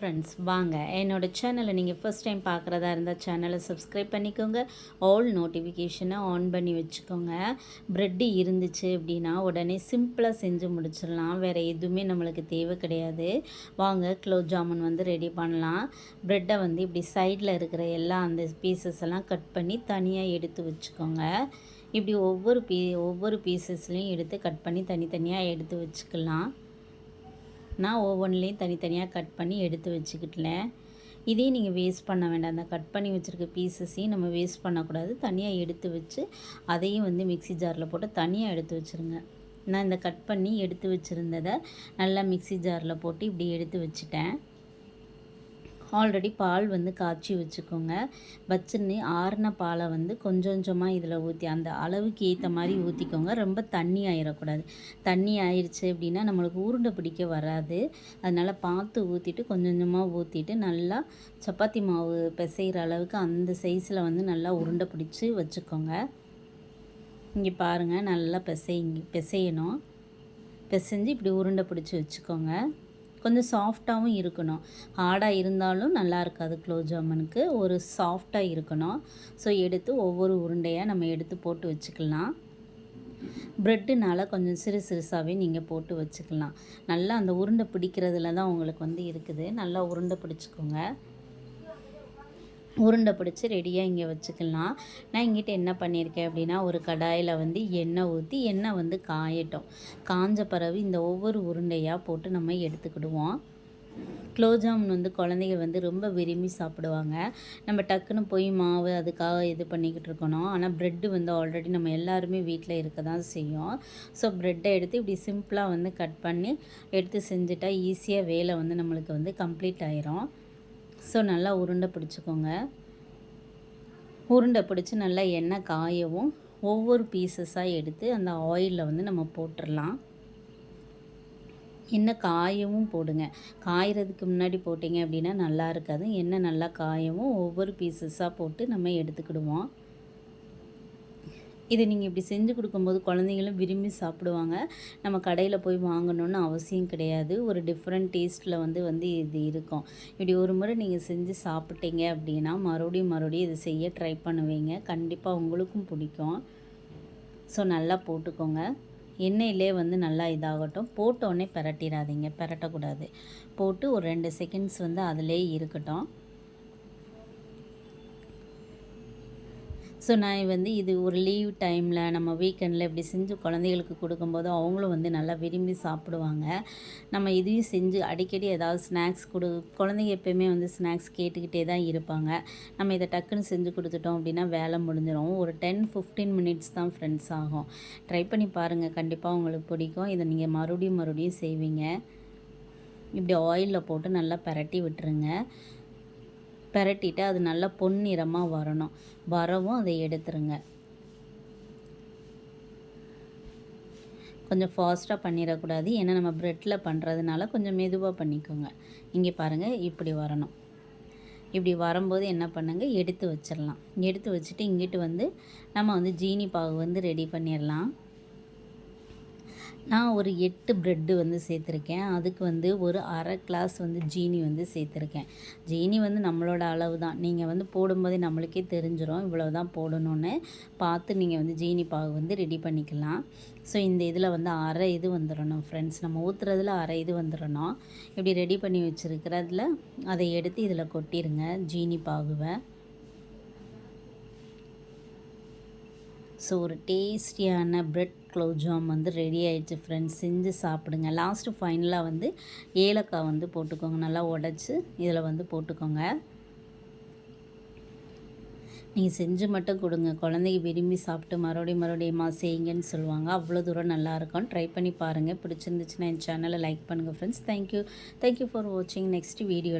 Friends வாங்க. என்னோடய சேனலை நீங்கள் ஃபஸ்ட் டைம் பார்க்குறதா இருந்தால் சேனலை சப்ஸ்கிரைப் பண்ணிக்கோங்க. ஆல் நோட்டிஃபிகேஷனை ஆன் பண்ணி வச்சுக்கோங்க. ப்ரெட்டு இருந்துச்சு அப்படின்னா உடனே சிம்பிளாக செஞ்சு முடிச்சிடலாம். வேறு எதுவுமே நம்மளுக்கு தேவை கிடையாது. வாங்க குலோப் ஜாமுன் வந்து ரெடி பண்ணலாம். ப்ரெட்டை வந்து இப்படி சைடில் இருக்கிற எல்லா அந்த பீசஸ் எல்லாம் கட் பண்ணி தனியாக எடுத்து வச்சுக்கோங்க. இப்படி ஒவ்வொரு பீ ஒவ்வொரு பீசஸ்லேயும் எடுத்து கட் பண்ணி தனித்தனியாக எடுத்து வச்சுக்கலாம். நான் ஒவ்வொன்றிலையும் தனித்தனியாக கட் பண்ணி எடுத்து வச்சுக்கிட்டேன். இதையும் நீங்கள் வேஸ்ட் பண்ண வேண்டாம். அந்த கட் பண்ணி வச்சுருக்க பீசஸையும் நம்ம வேஸ்ட் பண்ணக்கூடாது. தனியாக எடுத்து வச்சு அதையும் வந்து மிக்சி ஜாரில் போட்டு தனியாக எடுத்து வச்சுருங்க. நான் இந்த கட் பண்ணி எடுத்து வச்சுருந்ததை நல்லா மிக்சி ஜாரில் போட்டு இப்படி எடுத்து வச்சுட்டேன். ஆல்ரெடி பால் வந்து காய்ச்சி வச்சுக்கோங்க. வச்சுன்னு ஆறின பாலை வந்து கொஞ்சம் கொஞ்சமாக இதில் ஊற்றி அந்த அளவுக்கு ஏற்ற மாதிரி ஊற்றிக்கோங்க ரொம்ப தண்ணி ஆயிடக்கூடாது தண்ணி ஆயிடுச்சு அப்படின்னா நம்மளுக்கு உருண்டை பிடிக்க வராது. அதனால் பார்த்து ஊற்றிட்டு கொஞ்சம் கொஞ்சமாக ஊற்றிட்டு நல்லா சப்பாத்தி மாவு பிசைகிற அளவுக்கு அந்த சைஸில் வந்து நல்லா உருண்டை பிடிச்சி வச்சுக்கோங்க. இங்கே பாருங்கள் நல்லா பிசைங்க பிசையணும். பிசைஞ்சு இப்படி உருண்டை பிடிச்சி வச்சுக்கோங்க. கொஞ்சம் சாஃப்டாகவும் இருக்கணும். ஹார்டாக இருந்தாலும் நல்லா இருக்காது குலோப் ஜாமுனுக்கு. ஒரு சாஃப்டாக இருக்கணும். ஸோ எடுத்து ஒவ்வொரு உருண்டையாக நம்ம எடுத்து போட்டு வச்சுக்கலாம். ப்ரெட்டுனால கொஞ்சம் சிறு சிறுசாகவே நீங்கள் போட்டு வச்சுக்கலாம். நல்லா அந்த உருண்டை பிடிக்கிறதுல தான் உங்களுக்கு வந்து இருக்குது. நல்லா உருண்டை பிடிச்சிக்கோங்க. உருண்டை பிடிச்சி ரெடியாக இங்கே வச்சுக்கலாம். நான் இங்கிட்ட என்ன பண்ணியிருக்கேன் அப்படின்னா ஒரு கடாயில் வந்து எண்ணெய் ஊற்றி எண்ணெய் வந்து காயட்டும். காஞ்ச பிறகு இந்த ஒவ்வொரு உருண்டையாக போட்டு நம்ம எடுத்துக்கிடுவோம். குலோப்ஜாமுன் வந்து குழந்தைங்க வந்து ரொம்ப விரும்பி சாப்பிடுவாங்க. நம்ம டக்குன்னு போய் மாவு அதுக்காக இது பண்ணிக்கிட்டு இருக்கணும். ஆனால் ப்ரெட்டு வந்து ஆல்ரெடி நம்ம எல்லாருமே வீட்டில் இருக்க தான் செய்யும். ஸோ ப்ரெட்டை எடுத்து இப்படி சிம்பிளாக வந்து கட் பண்ணி எடுத்து செஞ்சுட்டா ஈஸியாக வேலை வந்து நம்மளுக்கு வந்து கம்ப்ளீட் ஆயிரும். ஸோ நல்லா உருண்டை பிடிச்சிக்கோங்க. உருண்டை பிடிச்சி நல்லா எண்ணெய் காயவும் ஒவ்வொரு பீசஸாக எடுத்து அந்த ஆயிலில் வந்து நம்ம போட்டுடலாம் எண்ணெய் காயவும் போடுங்க. காயறதுக்கு முன்னாடி போட்டிங்க அப்படின்னா நல்லா இருக்காது. எண்ணெய் நல்லா காயவும் ஒவ்வொரு பீசஸாக போட்டு நம்ம எடுத்துக்கிடுவோம். இதை நீங்கள் இப்படி செஞ்சு கொடுக்கும்போது குழந்தைங்களும் விரும்பி சாப்பிடுவாங்க. நம்ம கடையில் போய் வாங்கணுன்னு அவசியம் கிடையாது. ஒரு டிஃப்ரெண்ட் டேஸ்ட்டில் வந்து வந்து இது இருக்கும். இப்படி ஒரு முறை நீங்கள் செஞ்சு சாப்பிட்டீங்க அப்படின்னா மறுபடியும் மறுபடியும் இது செய்ய ட்ரை பண்ணுவீங்க. கண்டிப்பாக உங்களுக்கும் பிடிக்கும். ஸோ நல்லா போட்டுக்கோங்க. எண்ணெயிலே வந்து நல்லா இதாகட்டும். போட்டோடனே பரட்டிடாதீங்க. பரட்டக்கூடாது. போட்டு ஒரு ரெண்டு செகண்ட்ஸ் வந்து அதிலே இருக்கட்டும். ஸோ நான் வந்து இது ஒரு லீவ் டைமில் நம்ம வீக்கெண்டில் இப்படி செஞ்சு குழந்தைகளுக்கு கொடுக்கும்போது அவங்களும் வந்து நல்லா விரும்பி சாப்பிடுவாங்க. நம்ம இதையும் செஞ்சு அடிக்கடி ஏதாவது ஸ்நாக்ஸ் கொடு குழந்தைங்க எப்போயுமே வந்து ஸ்நாக்ஸ் கேட்டுக்கிட்டே தான் இருப்பாங்க. நம்ம இதை டக்குன்னு செஞ்சு கொடுத்துட்டோம் அப்படின்னா வேலை முடிஞ்சிடும் ஒரு டென் ஃபிஃப்டீன் மினிட்ஸ் தான் ஃப்ரெண்ட்ஸ் ஆகும். ட்ரை பண்ணி பாருங்கள் கண்டிப்பாக உங்களுக்கு பிடிக்கும். இதை நீங்கள் மறுபடியும் மறுபடியும் செய்வீங்க. இப்படி ஆயிலில் போட்டு நல்லா பரட்டி விட்டுருங்க. பெரட்டிட்டு அது நல்லா பொன்னிறமாக வரணும். வரவும் அதை எடுத்துருங்க. கொஞ்சம் ஃபாஸ்ட்டாக பண்ணிடக்கூடாது. ஏன்னா நம்ம ப்ரெட்டில் பண்ணுறதுனால கொஞ்சம் மெதுவாக பண்ணிக்கோங்க. இங்கே பாருங்கள் இப்படி வரணும். இப்படி வரும்போது என்ன பண்ணுங்கள் எடுத்து வச்சிடலாம். எடுத்து வச்சுட்டு இங்கிட்டு வந்து நம்ம வந்து ஜீனி பாகு வந்து ரெடி பண்ணிடலாம். நான் ஒரு எட்டு ப்ரெட்டு வந்து சேர்த்துருக்கேன். அதுக்கு வந்து ஒரு அரை கிளாஸ் வந்து ஜீனி வந்து சேர்த்துருக்கேன். ஜீனி வந்து நம்மளோட அளவு தான் நீங்கள் வந்து போடும்போதே நம்மளுக்கே தெரிஞ்சிடும் இவ்வளோ தான் போடணுன்னு பார்த்து நீங்கள் வந்து ஜீனி பாகு வந்து ரெடி பண்ணிக்கலாம். ஸோ இந்த இதில் வந்து அரை இது வந்துடணும் ஃப்ரெண்ட்ஸ் நம்ம ஊற்றுறதுல அரை இது வந்துடணும் இப்படி ரெடி பண்ணி வச்சுருக்கிறதுல அதை எடுத்து இதில் கொட்டிடுங்க ஜீனி பாகுவை. ஸோ ஒரு டேஸ்டியான ப்ரெட் க்ளோஜாம் வந்து ரெடி ஆகிடுச்சு ஃப்ரெண்ட்ஸ் செஞ்சு சாப்பிடுங்க. லாஸ்ட்டு ஃபைனலாக வந்து ஏலக்காய் வந்து போட்டுக்கோங்க. நல்லா உடச்சி இதில் வந்து போட்டுக்கோங்க. நீங்கள் செஞ்சு மட்டும் கொடுங்க. குழந்தைங்க விரும்பி சாப்பிட்டு மறுபடியும் மறுபடியுமா செய்யுங்கன்னு சொல்லுவாங்க. அவ்வளோ தூரம் நல்லாயிருக்கும் ட்ரை பண்ணி பாருங்கள் பிடிச்சிருந்துச்சுன்னா என் சேனலை லைக் பண்ணுங்கள் friends thank you thank you for வாட்சிங் நெக்ஸ்ட் வீடியோவில்